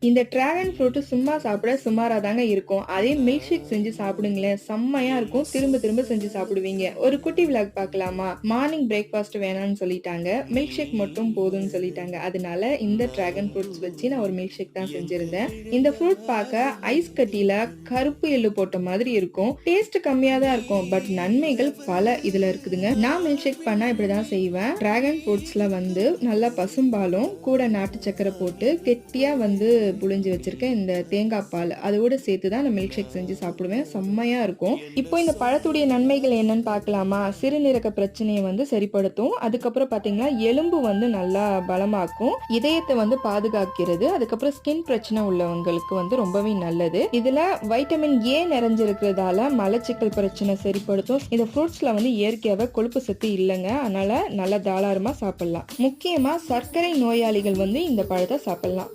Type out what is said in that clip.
இந்த dragon fruit சும்மா சாப்பிட சுமாராக தாங்க இருக்கும். அதே மில்க் ஷேக் செஞ்சு சாப்பிடுங்களேன். செம்மையா இருக்கும். திரும்ப திரும்ப செஞ்சு சாப்பிடுவீங்க. ஒரு குட்டி விளாக் பார்க்கலாமா? மார்னிங் பிரேக்ஃபாஸ்ட் வேணாம்னு சொல்லிட்டாங்க. மில்க் ஷேக் மட்டும் போதும்னு சொல்லிட்டாங்க. அதனால இந்த டிராகன் ஃப்ரூட்ஸ் வச்சு நான் ஒரு மில்க் ஷேக் தான் செஞ்சிருந்தேன். இந்த ஃப்ரூட் பார்க்க ஐஸ் கட்டியில கருப்பு எள்ளு போட்ட மாதிரி இருக்கும். டேஸ்ட் கம்மியா தான் இருக்கும். பட் நன்மைகள் பல இதுல இருக்குதுங்க. நான் மில்க் ஷேக் பண்ணா இப்படிதான் செய்வேன். டிராகன் ஃப்ரூட்ஸ்ல வந்து நல்லா பசும்பாலும் கூட நாட்டு சக்கரை போட்டு கெட்டியா வந்து புழிஞ்சு வச்சுருக்க இந்த தேங்காய் பால் அதோட சேர்த்து தான் நான் மில்க் ஷேக் செஞ்சு சாப்பிடுவேன். செம்மையா இருக்கும். இப்போ இந்த பழத்துடைய நன்மைகள் என்னன்னு பார்க்கலாமா? சிறுநீரக பிரச்சனையை வந்து சரிப்படுத்தும். அதுக்கப்புறம் பார்த்தீங்கன்னா எலும்பு வந்து நல்லா பலமாக்கும். இதயத்தை வந்து பாதுகாக்கிறது. அதுக்கப்புறம் ஸ்கின் பிரச்சனை உள்ளவங்களுக்கு வந்து ரொம்பவே நல்லது. இதில் வைட்டமின் ஏ நிறைஞ்சிருக்கிறதால மலச்சிக்கல் பிரச்சனை சரிப்படுத்தும். இந்த ஃப்ரூட்ஸில் வந்து இயற்கையாகவே கொழுப்பு சத்து இல்லைங்க. அதனால நல்லா தாராளமாக சாப்பிடலாம். முக்கியமாக சர்க்கரை நோயாளிகள் வந்து இந்த பழத்தை சாப்பிடலாம்.